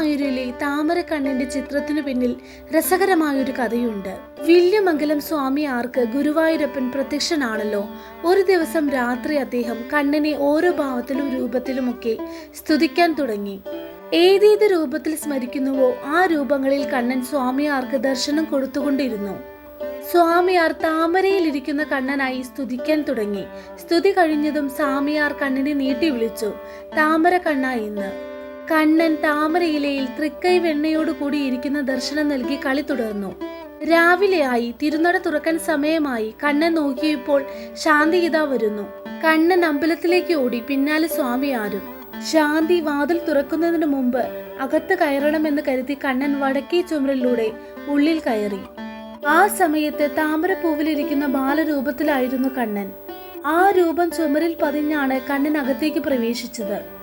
ഗുരുവായൂരിലെ താമരക്കണ്ണന്റെ ചിത്രത്തിനു പിന്നിൽ രസകരമായൊരു കഥയുണ്ട്. വില്യമംഗലം സ്വാമി ആർക്ക് ഗുരുവായൂരപ്പൻ പ്രത്യക്ഷനാണല്ലോ. ഒരു ദിവസം രാത്രി അദ്ദേഹം കണ്ണനെ ഓരോ ഭാവത്തിലും രൂപത്തിലുമൊക്കെ സ്തുതിക്കാൻ തുടങ്ങി. ഏതേത് രൂപത്തിൽ സ്മരിക്കുന്നുവോ ആ രൂപങ്ങളിൽ കണ്ണൻ സ്വാമിയാർക്ക് ദർശനം കൊടുത്തുകൊണ്ടിരുന്നു. സ്വാമിയാർ താമരയിലിരിക്കുന്ന കണ്ണനായി സ്തുതിക്കാൻ തുടങ്ങി. സ്തുതി കഴിഞ്ഞതും സ്വാമിയാർ കണ്ണനെ നീട്ടി വിളിച്ചു. താമര കണ്ണ എന്ന് കണ്ണൻ താമരയിലയിൽ തൃക്കൈ വെണ്ണയോട് കൂടി ഇരിക്കുന്ന ദർശനം നൽകി കളി തുടർന്നു. രാവിലെയായി തിരുനട തുറക്കാൻ സമയമായി കണ്ണൻ നോക്കിയപ്പോൾ ശാന്തിഗീത വരുന്നു. കണ്ണൻ അമ്പലത്തിലേക്ക് ഓടി പിന്നാലെ സ്വാമി ആരും. ശാന്തി വാതിൽ തുറക്കുന്നതിന് മുമ്പ് അകത്ത് കയറണമെന്ന് കരുതി കണ്ണൻ വടക്കേ ചുമരിലൂടെ ഉള്ളിൽ കയറി. ആ സമയത്ത് താമരപ്പൂവിലിരിക്കുന്ന ബാലരൂപത്തിലായിരുന്നു കണ്ണൻ. ആ രൂപം ചുമരിൽ പതിഞ്ഞാണ് കണ്ണൻ അകത്തേക്ക് പ്രവേശിച്ചത്.